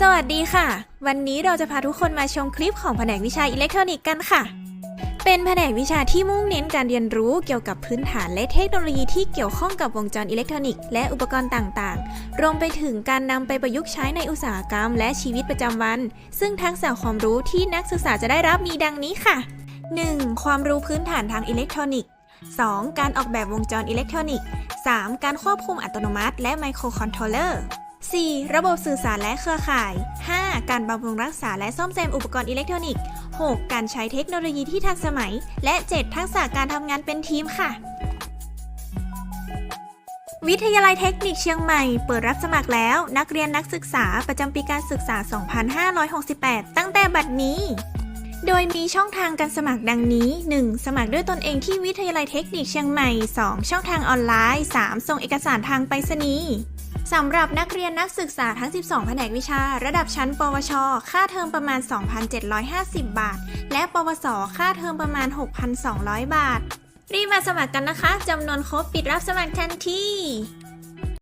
สวัสดีค่ะ วันนี้เราจะพาทุกคนมาชมคลิปของแผนกวิชาอิเล็กทรอนิกส์กันค่ะ เป็นแผนกวิชาที่มุ่งเน้นการเรียนรู้เกี่ยวกับพื้นฐานและเทคโนโลยีที่เกี่ยวข้องกับวงจรอิเล็กทรอนิกส์และอุปกรณ์ต่างๆ รวมไปถึงการนำไปประยุกต์ใช้ในอุตสาหกรรมและชีวิตประจำวัน ซึ่งทักษะความรู้ที่นักศึกษาจะได้รับมีดังนี้ค่ะ 1. ความรู้พื้นฐานทางอิเล็กทรอนิกส์ 2. การออกแบบวงจรอิเล็กทรอนิกส์ 3. การควบคุมอัตโนมัติ และไมโครคอนโทรลเลอร์ 4. ระบบสื่อสารและเครือข่าย 5. การบำรุงรักษาและซ่อมแซมอุปกรณ์อิเล็กทรอนิกส์ 6. การใช้เทคโนโลยีที่ทันสมัย และ 7. ทักษะการทำงานเป็นทีมค่ะ วิทยาลัยเทคนิคเชียงใหม่ เปิดรับสมัครแล้ว นักเรียนนักศึกษาประจำปีการศึกษา 2568 ตั้งแต่บัดนี้โดยมีช่องทางการสมัครดังนี้ 1. สมัครด้วยตนเองที่วิทยาลัยเทคนิคเชียงใหม่ 2. ช่องทางออนไลน์ 3. ส่งเอกสารทางไปรษณีย์ สำหรับนักเรียนนักศึกษาทั้ง 12 แผนกวิชา ระดับชั้น ปวช ค่าเทอมประมาณ 2,750 บาท และ ปวส ค่าเทอมประมาณ 6,200 บาท รีบมาสมัครกันนะคะ จำนวนครบปิดรับสมัครทันที